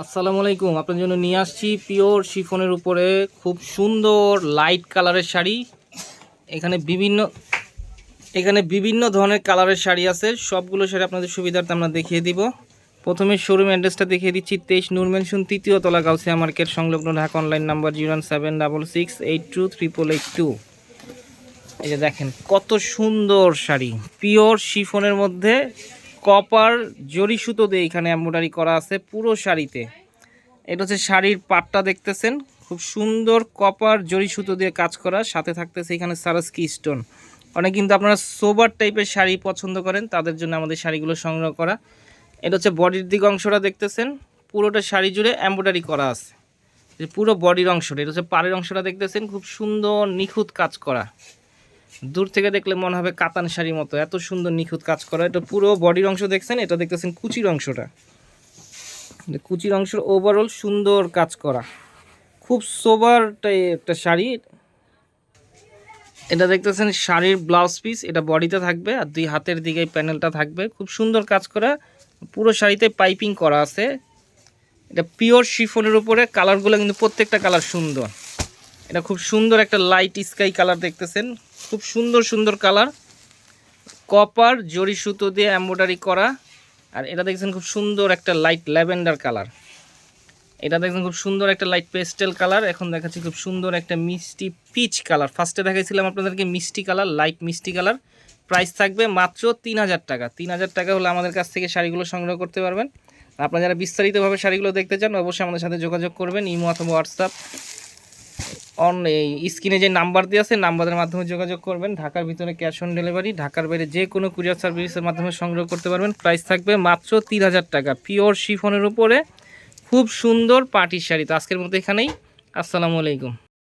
আসসালামু আলাইকুম। আপনার জন্য নিয়ে আসছি পিওর শিফনের উপরে খুব সুন্দর লাইট কালারের শাড়ি। এখানে বিভিন্ন এখানে বিভিন্ন ধরনের কালারের শাড়ি আছে। সবগুলো শাড়ি আপনাদের সুবিধার্থে আমরা দেখিয়ে দিব। প্রথমে শোরুম অ্যাড্রেসটা দেখিয়ে দিচ্ছি। তেইশ নূর মেনশন তৃতীয় তলা গাউসিয়া মার্কেট সংলগ্ন Dhaka online number zero seven double six eight two triple eight two এই যে দেখেন, কত সুন্দর শাড়ি। পিওর শিফনের মধ্যে কপার জরি সুতো দিয়ে এখানে এমব্রয়ডারি করা আছে পুরো শাড়িতে। এটা হচ্ছে শাড়ির পাটটা দেখতেছেন। খুব সুন্দর কপার জরি সুতো দিয়ে কাজ করা। সাথে থাকতেছে এখানে সারাস্কি স্টোন। অনেক কিন্তু আপনারা সোবার টাইপের শাড়ি পছন্দ করেন, তাদের জন্য আমাদের শাড়িগুলো সংগ্রহ করা। এটা হচ্ছে বডির দিক অংশটা দেখতেছেন। পুরোটা শাড়ি জুড়ে এমব্রয়ডারি করা আছে। পুরো বডির অংশটা, এটা হচ্ছে পাড়ের অংশটা দেখতেছেন। খুব সুন্দর নিখুঁত কাজ করা। দূর থেকে দেখলে মনে হবে কাতান শাড়ির মতো। এত সুন্দর নিখুঁত কাজ করা। এটা পুরো বডির অংশ দেখছেন? এটা দেখতেছেন কুচির অংশটা। কুচির অংশের ওভারঅল সুন্দর কাজ করা। খুব সোবারটাই একটা শাড়ি। এটা দেখতেছেন শাড়ির ব্লাউজ পিস এটা বডিতে থাকবে আর দুই হাতের দিকে প্যানেলটা থাকবে। খুব সুন্দর কাজ করা। পুরো শাড়িতে পাইপিং করা আছে। এটা পিওর শিফনের উপরে। কালারগুলো কিন্তু প্রত্যেকটা কালার সুন্দর। এটা খুব সুন্দর একটা লাইট স্কাই কালার দেখতেছেন। খুব সুন্দর সুন্দর কালার কপার জরি সুতো দিয়ে এম্ব্রয়ডারি করা। আর এটা দেখছেন খুব সুন্দর একটা লাইট ল্যাভেন্ডার কালার এটা দেখছেন খুব সুন্দর একটা লাইট পেস্টেল কালার এখন দেখাচ্ছি খুব সুন্দর একটা মিষ্টি পিচ কালার ফার্স্টে দেখাইছিলাম আপনাদেরকে মিষ্টি কালার লাইট মিষ্টি কালার প্রাইস থাকবে মাত্র তিন হাজার টাকা। তিন হাজার টাকা হলে আমাদের কাছ থেকে শাড়িগুলো সংগ্রহ করতে পারবেন। আপনারা যারা বিস্তারিতভাবে শাড়িগুলো দেখতে চান, অবশ্যই আমাদের সাথে যোগাযোগ করবেন। ইমো অথবা হোয়াটসঅ্যাপ অন স্ক্রিনে যে নাম্বার দিয়ে আছে নাম্বারের মাধ্যমে যোগাযোগ করবেন। ঢাকার ভিতরে ক্যাশ অন ডেলিভারি ঢাকার বাইরে যে কোনো কুরিয়ার সার্ভিসের মাধ্যমে সংগ্রহ করতে পারবেন। প্রাইস থাকবে মাত্র তিন হাজার টাকা। পিওর শিফনের উপরে খুব সুন্দর পার্টির শাড়ি তো আজকের মতো এখানেই। আসসালামু আলাইকুম।